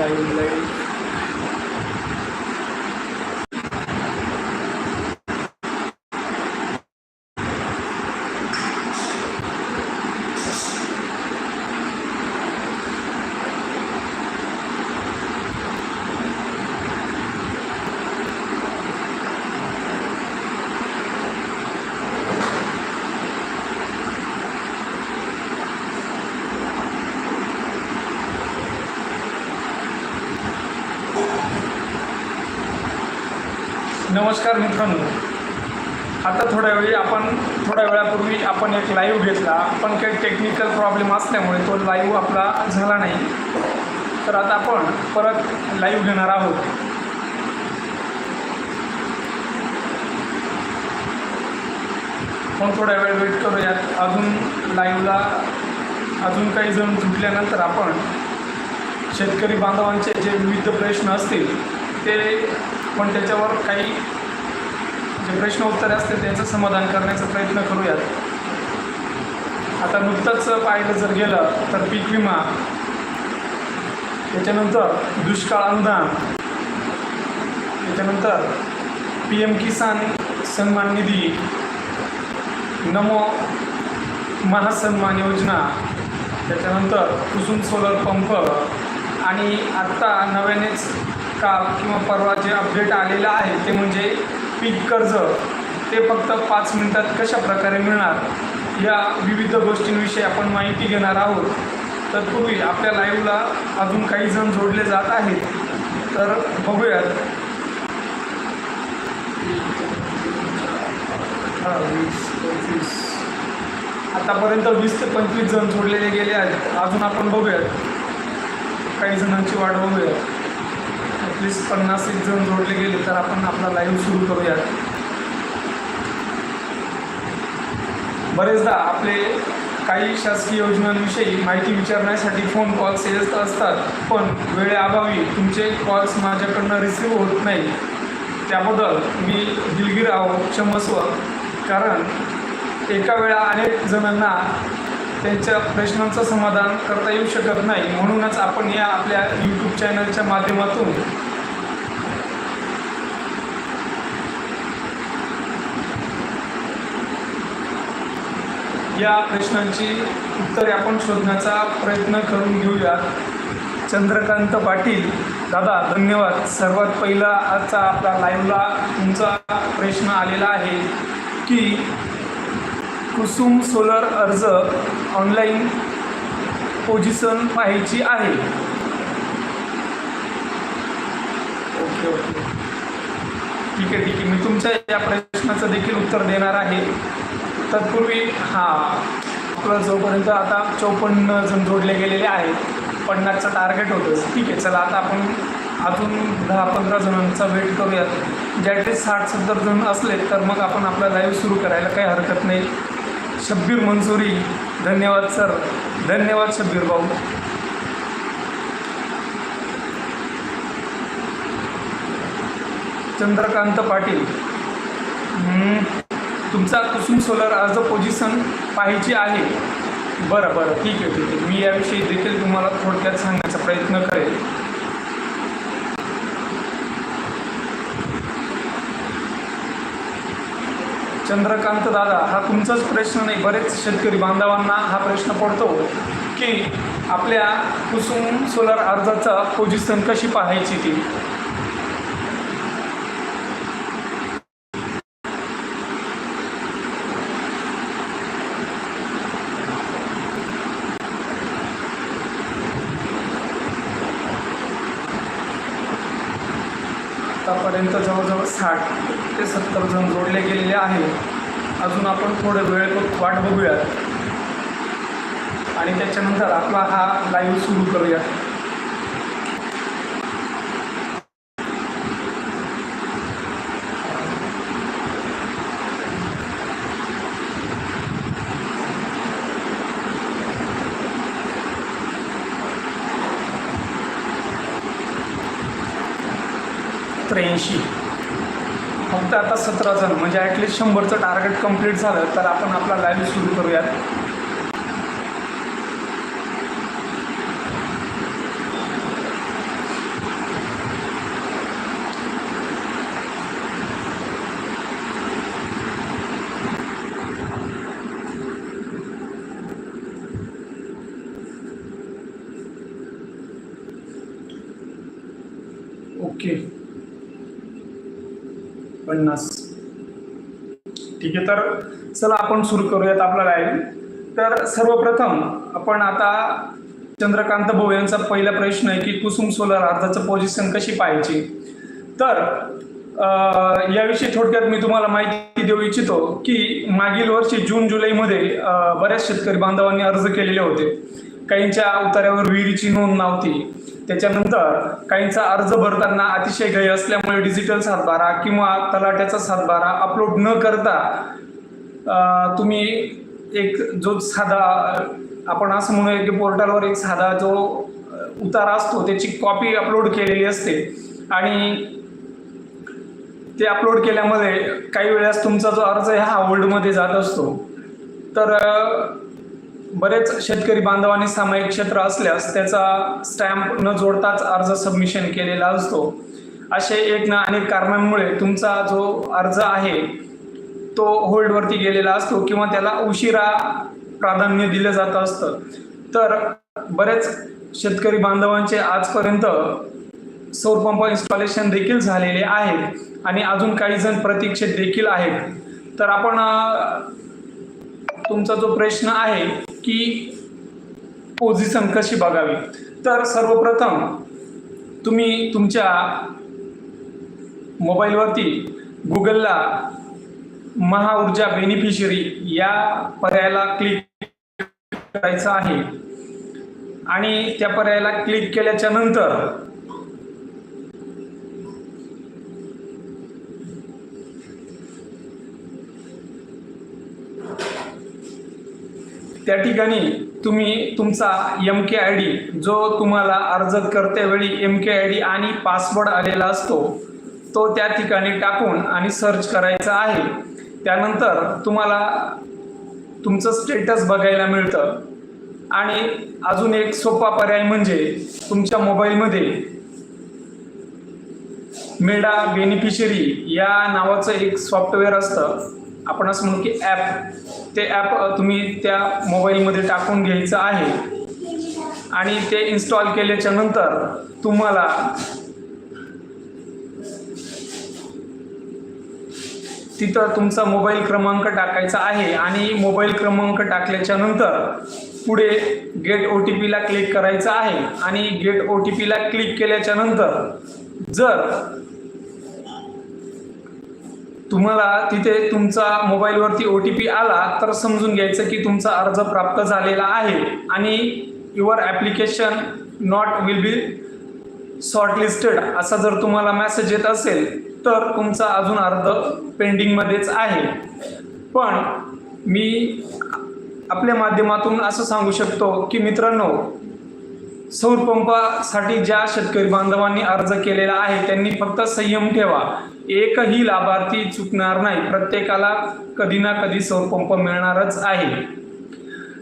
Live live नमस्कार मित्रांनो. आता थोड्या वेळी आपण थोड्या वेळापूर्वी आपण एक लाईव्ह घेतला. पण काही टेक्निकल प्रॉब्लेम असल्यामुळे तो लाईव्ह आपला झाला नाही. तर आता आपण परत लाईव्ह घेणार आहोत. पण थोड्या वेळ वेट करूयात. अजून लाईव्हला अजून काही जण जुटल्यानंतर आपण शेतकरी बांधवांचे जे विविध प्रश्न असतील ते पण त्याच्यावर काही जे प्रश्न उत्तरे असतील त्यांचं समाधान करण्याचा प्रयत्न करूयात. आता नुकतंच पाहिलं जर गेलं तर पीक विमा त्याच्यानंतर दुष्काळ अनुदान त्याच्यानंतर पी एम किसान सन्मान निधी नमो महासन्मान योजना त्याच्यानंतर कुसुम सोलर पंप आणि आत्ता नव्यानेच काल किंवा परवा जे अपडेट आलेलं आहे ते म्हणजे पीक कर्ज ते फक्त पाच मिनिटात कशा प्रकारे मिळणार या विविध गोष्टींविषयी आपण माहिती घेणार आहोत. तत्पूर्वी आपल्या लाईव्हला अजून काही जण जोडले जात आहेत. तर बघूयात. वीस पंचवीस. आतापर्यंत वीस ते पंचवीस जण जोडलेले गेले आहेत. अजून आपण बघूयात. काही जणांची वाट बघूयात. प्लीज पन्नास एक जण जोडले गेले तर आपण आपला लाईव्ह सुरू करूयात. बरेचदा आपले काही शासकीय योजनांविषयी माहिती विचारण्यासाठी फोन कॉल्स येत असतात पण वेळेअभावी तुमचे कॉल्स माझ्याकडनं रिसीव्ह होत नाही त्याबद्दल मी दिलगीर आहो क्षमस्व कारण एका वेळा अनेक जणांना त्यांच्या प्रश्नांचं समाधान करता येऊ शकत नाही. म्हणूनच आपण या आपल्या यूट्यूब चॅनलच्या माध्यमातून या प्रश्नांची उत्तरे आपण शोधण्याचा प्रयत्न करून घेऊयात. चंद्रकांत पाटील दादा धन्यवाद. सर्वात पहिला आजचा आपला लाईव्हला तुमचा प्रश्न आलेला आहे की कुसुम सोलर अर्ज ऑनलाईन पोझिशन पाहायची आहे. Okay okay. ठीक आहे ठीक आहे. मी तुमच्या या प्रश्नाचं देखील उत्तर देणार आहे. तत्पूर्वी हा आपलं जोपर्यंत आता चौपन्न जण जोडले गेलेले आहेत पन्नासचं टार्गेट होतं. ठीक आहे चला आता आपण अजून दहा पंधरा जणांचा वेट करूयात. ज्याचे साठ सत्तर जण असले तर मग आपण आपला लाईव्ह सुरू करायला काही हरकत नाही. शब्बीर मंजुरी. धन्यवाद सर धन्यवाद शब्बीर भाऊ. चंद्रकांत पाटील. तुमचा कुसुम सोलर अर्ज पोझिशन पाहायची आहे. बरं बरं. ठीक आहे ठीक आहे. मी याविषयी देखील तुम्हाला थोडक्यात सांगण्याचा प्रयत्न करेल चंद्रकांत दादा हा तुमचाच प्रश्न नाही बरेच शेतकरी बांधवांना हा प्रश्न पडतो की आपल्या कुसुम सोलर अर्जाचा पोझिशन कशी पाहायची ती? आतापर्यंत जवळजवळ साठ ते सत्तर जण जोडले गेलेले आहे अजून आपण थोडं वेळ वाट बघूयात. आणि त्याच्यानंतर आपला हा लाईव्ह सुरू करूया त्र्याऐंशी फक्त आता सतरा जण म्हणजे ॲटलिस्ट शंभरचं टार्गेट कंप्लीट झालं तर आपण आपला लाईव्ह सुरू करूयात ओके पन्नास. ठीक आहे तर चला आपण सुरू करूयात आपला लाईव्ह तर सर्वप्रथम आपण आता चंद्रकांत भाऊ यांचा पहिला प्रश्न आहे की कुसुम सोलर अर्जाचं पोझिशन कशी पाहायची? तर याविषयी थोडक्यात मी तुम्हाला माहिती देऊ इच्छितो की मागील वर्षी जून जुलैमध्ये बऱ्याच शेतकरी बांधवांनी अर्ज केलेले होते. काहींच्या उतार्यावर विहिरीची नोंद नव्हती. त्याच्यानंतर काहींचा अर्ज भरताना अतिशय घाई असल्यामुळे डिजिटल सातबारा किंवा तलाट्याचा सातबारा अपलोड न करता तुम्ही एक जो साधा आपण असं म्हणूया की पोर्टलवर एक साधा जो उतारा असतो त्याची कॉपी अपलोड केलेली असते. आणि ते अपलोड केल्यामध्ये काही वेळेस तुमचा जो अर्ज ह्या हा होल्डमध्ये जात असतो. तर बरेच शेतकरी बांधवांनी सामायिक क्षेत्र असल्यास त्याचा स्टॅम्प न जोडताच अर्ज सबमिशन केलेला असतो. असे एक ना अनेक कारणांमुळे तुमचा जो अर्ज आहे तो होल्डवरती गेलेला असतो किंवा त्याला उशिरा प्राधान्य दिलं जात असतं. तर बरेच शेतकरी बांधवांचे आजपर्यंत सौर पंप इन्स्टॉलेशन देखील झालेले आहेत आणि अजून काही जण प्रतीक्षेत देखील आहेत. तर आपण तुमचा जो प्रश्न आहे की पोझिशन कशी बघावी. तर सर्वप्रथम तुम्ही तुमच्या मोबाईलवरती गुगलला महाऊर्जा बेनिफिशरी या पर्यायाला क्लिक करायचं आहे. आणि त्या पर्यायाला क्लिक केल्याच्यानंतर त्या ठिकाणी तुम्ही तुमचा एम के आय डी जो तुम्हाला अर्ज करतेवेळी एम के आय डी आणि पासवर्ड आलेला असतो तो त्या ठिकाणी टाकून आणि सर्च करायचा आहे. त्यानंतर तुम्हाला तुमचं स्टेटस बघायला मिळतं. आणि अजून एक सोपा पर्याय म्हणजे तुमच्या मोबाईलमध्ये मेडा बेनिफिशरी या नावाचं एक सॉफ्टवेअर असतं. आपण असं म्हणू की ॲप ते ॲप तुम्ही त्या मोबाईलमध्ये टाकून घ्यायचं आहे. आणि ते इन्स्टॉल केल्याच्यानंतर तुम्हाला तिथं तुमचा मोबाईल क्रमांक टाकायचा आहे. आणि मोबाईल क्रमांक टाकल्याच्या नंतर पुढे गेट ओ टी पीला क्लिक करायचं आहे. आणि गेट ओ टी पीला क्लिक केल्याच्यानंतर जर तुम्हाला तिथे तुमचा मोबाईलवरती ओ टी पी आला तर समजून घ्यायचं की तुमचा अर्ज प्राप्त झालेला आहे आणि your application not will be shortlisted असा जर तुम्हाला मेसेज येत असेल तर तुमचा अजून अर्ज पेंडिंगमध्येच आहे. पण मी आपल्या माध्यमातून असं सांगू शकतो की मित्रांनो सौरपंपासाठी ज्या शेतकरी बांधवांनी अर्ज केलेला आहे त्यांनी फक्त संयम ठेवा. एकही लाभार्थी चुकणार नाही. प्रत्येकाला कधी ना कधी सौर पंप मिळणारच आहे.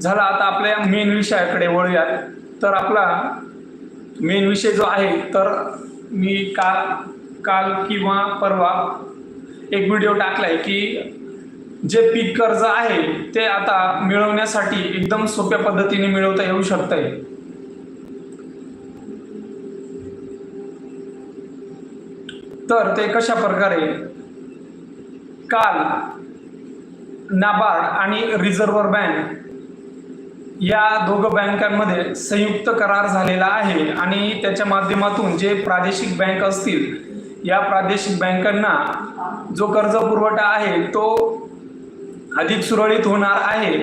झाला आता आपल्या मेन विषयाकडे वळूयात. तर आपला मेन विषय जो आहे तर मी काल काल किंवा परवा एक व्हिडिओ टाकलाय की जे पीक कर्ज आहे ते आता मिळवण्यासाठी एकदम सोप्या पद्धतीने मिळवता येऊ शकतंय. तर ते कशा प्रकारे काल नाबार्ड आणि रिझर्व्ह बँक या दोघं बँकांमध्ये संयुक्त करार झालेला आहे आणि त्याच्या माध्यमातून जे प्रादेशिक बँक असतील या प्रादेशिक बँकांना जो कर्ज पुरवठा आहे तो अधिक सुरळीत होणार आहे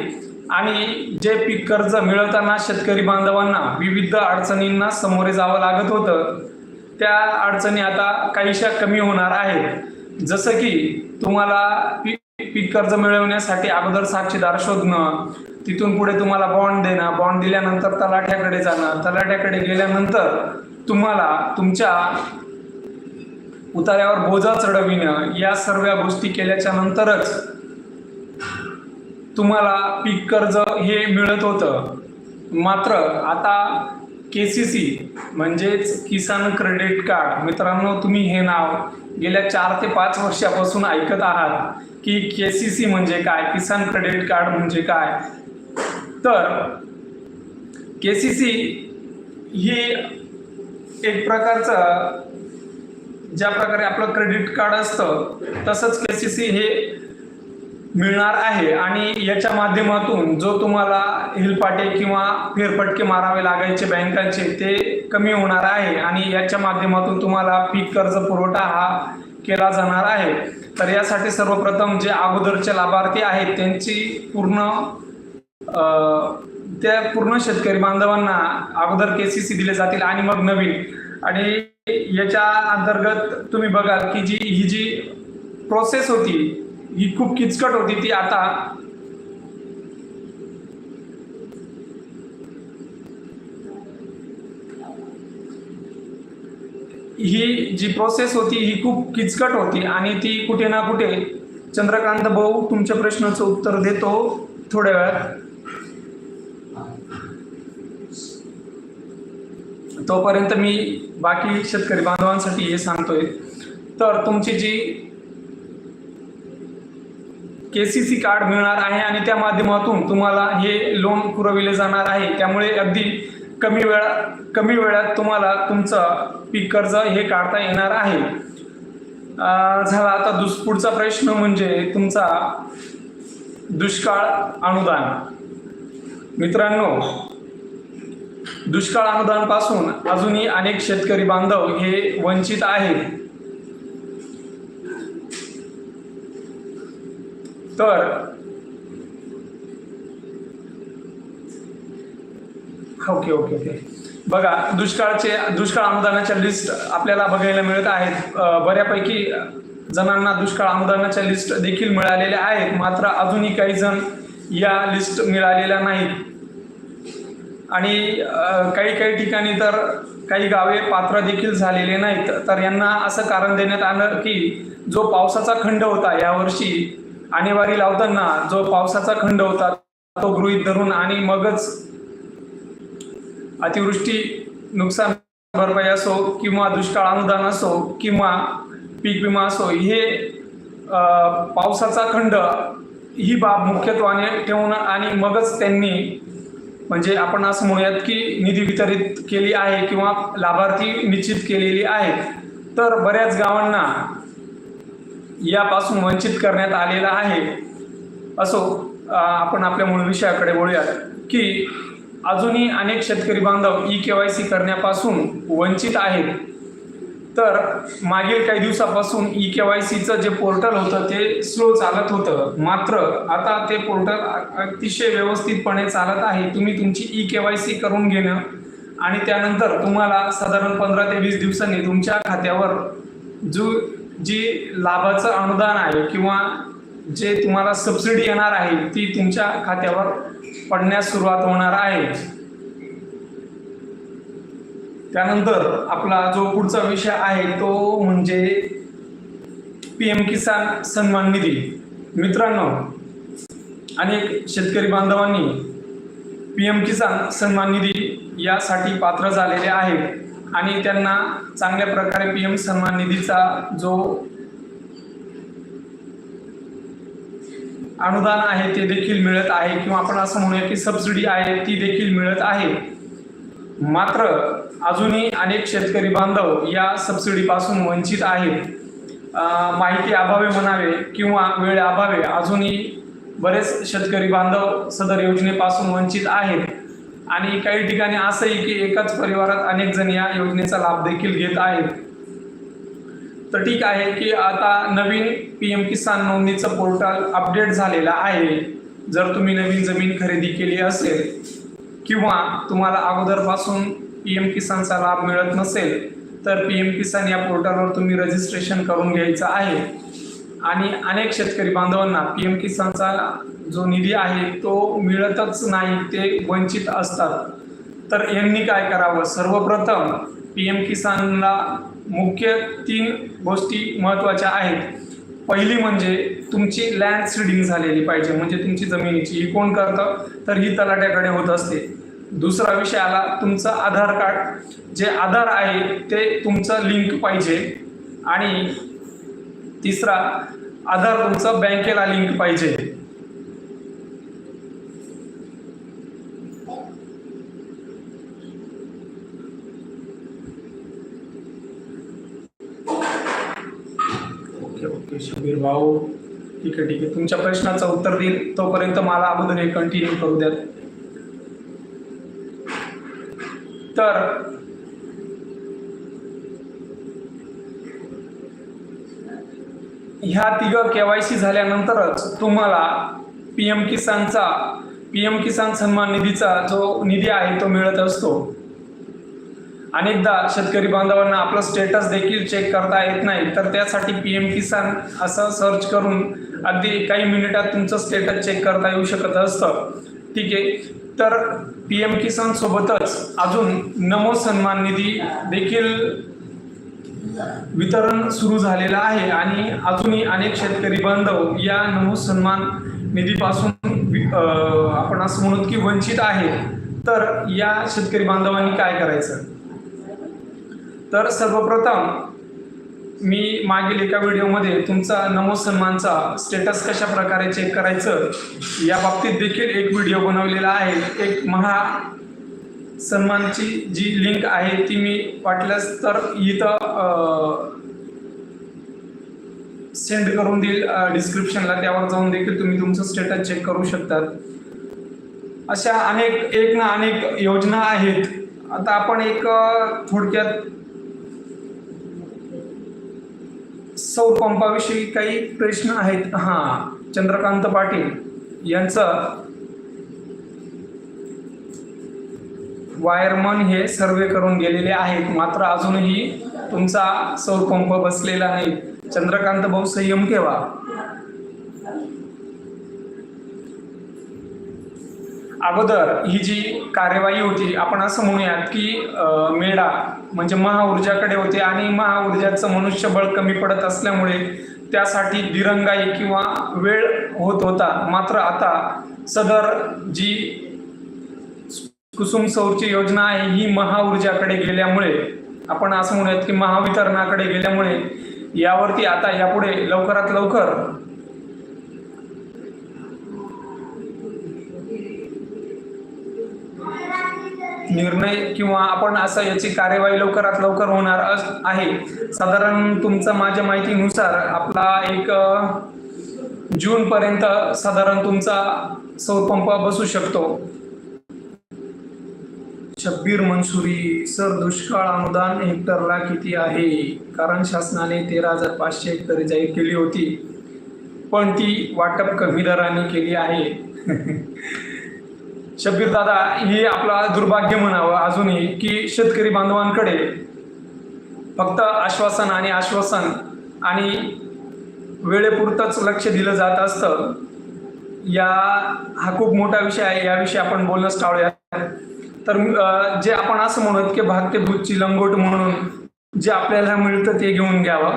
आणि जे पीक कर्ज मिळवताना शेतकरी बांधवांना विविध अडचणींना सामोरे जावं लागत होतं. त्या अडचणी आता काहीशा कमी होणार आहेत. जसं की तुम्हाला पी- पीक कर्ज मिळवण्यासाठी अगोदर साक्षीदार शोधणं तिथून पुढे तुम्हाला बॉन्ड देणं बॉन्ड दिल्यानंतर तलाठ्याकडे जाणं तलाठ्याकडे गेल्यानंतर तुम्हाला तुमच्या उतार्यावर बोजा चढविणं या सर्व गोष्टी केल्याच्या नंतरच तुम्हाला पीक कर्ज हे मिळत होतं. मात्र आता के सी सी म्हणजेच किसान क्रेडिट कार्ड. मित्रांनो तुम्ही हे नाव गेल्या चार ते पाच वर्षापासून ऐकत आहात की के सी सी म्हणजे काय किसान क्रेडिट कार्ड म्हणजे काय? तर के सी सी ही एक प्रकारचं ज्या प्रकारे आपलं क्रेडिट कार्ड असतं तसंच के सी सी हे मिळणार आहे आणि याच्या माध्यमातून जो तुम्हाला हिलपाटे किंवा फेरफटके मारावे लागायचे बँकांचे ते कमी होणार आहे आणि याच्या माध्यमातून तुम्हाला पीक कर्ज पुरवठा हा केला जाणार आहे. तर यासाठी सर्वप्रथम जे अगोदरचे लाभार्थी आहेत त्यांची पूर्ण त्या पूर्ण शेतकरी बांधवांना अगोदर के सी सी दिले जातील आणि मग नवीन. आणि याच्या अंतर्गत तुम्ही बघाल की जी ही जी प्रोसेस होती ही खूप किचकट होती ती आता. ही जी प्रोसेस होती ही खूप किचकट होती आणि ती कुठे ना कुठे चंद्रकांत भाऊ तुमच्या प्रश्नाचं उत्तर देतो थोड्या वेळात. तोपर्यंत मी बाकी शेतकरी बांधवांसाठी हे सांगतोय. तर तुमची जी ए सी सी कार्ड मिळणार आहे आणि त्या माध्यमातून तुम्हाला हे लोन पुरविले जाणार आहे. त्यामुळे अगदी कमी वेळा कमी वेळात तुम्हाला तुमचं पीक कर्ज हे काढता येणार आहे. झाला आता दुस पुढचा प्रश्न म्हणजे तुमचा दुष्काळ अनुदान. मित्रांनो दुष्काळ अनुदानपासून अजूनही अनेक शेतकरी बांधव हे वंचित आहेत. तर ओके ओके ओके बघा दुष्काळचे दुष्काळ अनुदानाच्या लिस्ट आपल्याला बघायला मिळत आहेत. बऱ्यापैकी जणांना दुष्काळ अनुदानाच्या लिस्ट देखील मिळालेल्या आहेत. मात्र अजूनही काही जण या लिस्ट मिळालेल्या नाहीत. आणि काही काही ठिकाणी तर काही गावे पात्र देखील झालेले नाहीत. तर यांना असं कारण देण्यात आलं की जो पावसाचा खंड होता यावर्षी आणेवारी लावताना जो पावसाचा खंड होता तो गृहीत धरून आणि मगच अतिवृष्टी नुकसान भरपाई असो किंवा दुष्काळ अनुदान असो किंवा पीक विमा असो हे पावसाचा खंड ही बाब मुख्यत्वाने ठेवून आणि मगच त्यांनी म्हणजे आपण असं म्हणूयात की निधी वितरित केली आहे किंवा लाभार्थी निश्चित केलेली आहेत. तर बऱ्याच गावांना यापासून वंचित करण्यात आलेला आहे. असो आपण आपल्या मूळ विषयाकडे बोलूयात की अजूनही अनेक शेतकरी बांधव ई के वाय सी करण्यापासून वंचित आहेत. तर मागील काही दिवसापासून ई के वाय सीचं जे पोर्टल होतं ते स्लो चालत होतं. मात्र आता ते पोर्टल अतिशय व्यवस्थितपणे चालत आहे. तुम्ही तुमची ई के वाय सी करून घेणं आणि त्यानंतर तुम्हाला साधारण पंधरा ते वीस दिवसांनी तुमच्या खात्यावर जो जी लाभाचं अनुदान आहे किंवा जे तुम्हाला सबसिडी येणार आहे ती तुमच्या खात्यावर पडण्यास सुरुवात होणार आहे. त्यानंतर आपला जो पुढचा विषय आहे तो म्हणजे पी एम किसान सन्मान निधी. मित्रांनो अनेक शेतकरी बांधवांनी पी एम किसान सन्मान निधी यासाठी पात्र झालेले आहेत. आणि त्यांना चांगल्या प्रकारे पी एम सन्मान निधीचा जो अनुदान आहे ते देखील मिळत आहे किंवा आपण असं म्हणूया की सबसिडी आहे ती देखील मिळत आहे. मात्र अजूनही अनेक शेतकरी बांधव या सबसिडीपासून वंचित आहेत. माहिती अभावे म्हणावे किंवा वेळ अभावे अजूनही बरेच शेतकरी बांधव सदर योजनेपासून वंचित आहेत. आणि काही ठिकाणी असंही की एकाच परिवारात अनेक जण या योजनेचा लाभ देखील घेत आहेत. तर ठीक आहे की आता नवीन पी एम किसान नोंदणीचं पोर्टल अपडेट झालेलं आहे. जर तुम्ही नवीन जमीन खरेदी केली असेल किंवा तुम्हाला अगोदरपासून पी एम किसानचा लाभ मिळत नसेल तर पी एम किसान या पोर्टलवर तुम्ही रजिस्ट्रेशन करून घ्यायचं आहे. आणि अनेक शेतकरी बांधवांना पी एम किसानचा जो निधी आहे तो मिळतच नाही ते वंचित असतात. तर यांनी काय करावं? सर्वप्रथम पी एम किसानला मुख्य तीन गोष्टी महत्त्वाच्या आहेत. पहिली म्हणजे तुमची लँड सीडिंग झालेली पाहिजे म्हणजे तुमची जमिनीची. ही कोण करतं? तर ही तलाट्याकडे होत असते. दुसरा विषय आला तुमचं आधार कार्ड. जे आधार आहे ते तुमचं लिंक पाहिजे. आणि तिसरा आधार तुमचं बँकेला लिंक पाहिजे. ओके शबीर भाऊ. ठीक आहे ठीक आहे. तुमच्या प्रश्नाचं उत्तर देईल तोपर्यंत मला अगोदर हे कंटिन्यू करू द्या तर ह्या तिघ केवायसी झाल्यानंतरच तुम्हाला पी एम किसानचा पी एम किसान सन्मान निधीचा जो निधी आहे तो मिळत असतो. अनेकदा शेतकरी बांधवांना आपलं स्टेटस देखील चेक करता येत नाही तर त्यासाठी पी एम किसान असं सर्च करून अगदी काही मिनिटात तुमचं स्टेटस चेक करता येऊ शकत असतं. ठीक आहे. तर पी एम किसान सोबतच अजून नमो सन्मान निधी देखील वितरण सुरू झालेलं आहे आणि अजूनही अनेक शेतकरी बांधव या नमो सन्मान निधीपासून आपण असं म्हणू की वंचित आहे तर या शेतकरी बांधवांनी काय करायचं? तर सर्वप्रथम मी मागील एका व्हिडिओमध्ये तुमचा नमो सन्मानचा स्टेटस कशा प्रकारे चेक करायचं या बाबतीत देखील एक व्हिडिओ बनवलेला आहे. एक महा सन्मानची जी लिंक आहे ती मी वाटल्यास तर इथं सेंड करून देईल डिस्क्रिप्शनला. त्यावर जाऊन देखील तुम्ही तुमचं स्टेटस चेक करू शकतात. अशा अनेक एक ना अनेक योजना आहेत. आता आपण एक थोडक्यात सौर पंपाविषयी काही प्रश्न आहेत. हा चंद्रकांत पाटील यांचं. वायरमन हे सर्वे करून गेलेले आहेत. मात्र अजूनही तुमचा सौर पंप बसलेला नाही. चंद्रकांत भाऊ संयम ठेवा. अगोदर ही जी कार्यवाही होती आपण असं म्हणूयात की मेळा म्हणजे महाऊर्जाकडे होते आणि महाऊर्जाचं मनुष्यबळ कमी पडत असल्यामुळे त्यासाठी दिरंगाई किंवा वेळ होत होता. मात्र आता सदर जी कुसुम सौरची योजना आहे ही महाऊर्जाकडे गेल्यामुळे आपण असं म्हणूयात की महावितरणाकडे गेल्यामुळे यावरती आता यापुढे लवकरात लवकर निर्णय किंवा आपण असं याची कार्यवाही लवकरात लवकर होणार अस- आहे. साधारण तुमचं माझ्या माहितीनुसार आपला एक जून पर्यंत साधारण तुमचा सौर पंप बसू शकतो. शब्बीर मंसुरी सर दुष्काळ अनुदान हेक्टरला किती आहे? कारण शासनाने तेरा हजार पाचशे हेक्टर जाहीर केली होती. पण ती वाटप कमी दराने केली आहे. शब्बीर दादा हे आपला दुर्भाग्य म्हणावं अजूनही की शेतकरी बांधवांकडे फक्त आश्वासन आणि आश्वासन आणि वेळेपुरतंच लक्ष दिलं जात असतं. या हा खूप मोठा विषय आहे. याविषयी आपण बोलणंच टाळूया तर जे आपण असं म्हणत की भाग्य दूधची लंगोट म्हणून जे आपल्याला मिळतं ते घेऊन घ्यावं.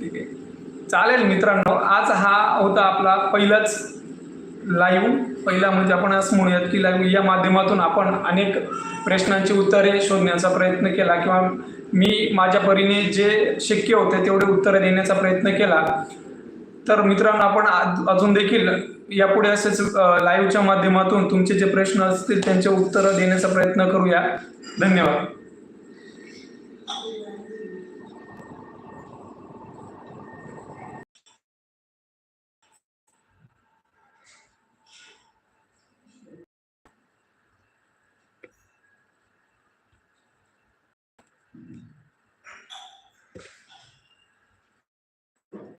ठीक आहे. चालेल मित्रांनो आज हा होता आपला पहिलाच लाईव्ह पहिला म्हणजे आपण असं म्हणूयात की लाईव्ह या माध्यमातून आपण अनेक प्रश्नांची उत्तरे शोधण्याचा प्रयत्न केला किंवा मी माझ्या परीने जे शक्य होते तेवढे उत्तरे देण्याचा प्रयत्न केला. तर मित्रांनो आपण आज- अजून देखील यापुढे असेच लाईव्हच्या माध्यमातून तुमचे जे प्रश्न असतील त्यांचे उत्तरं देण्याचा प्रयत्न करूया. धन्यवाद.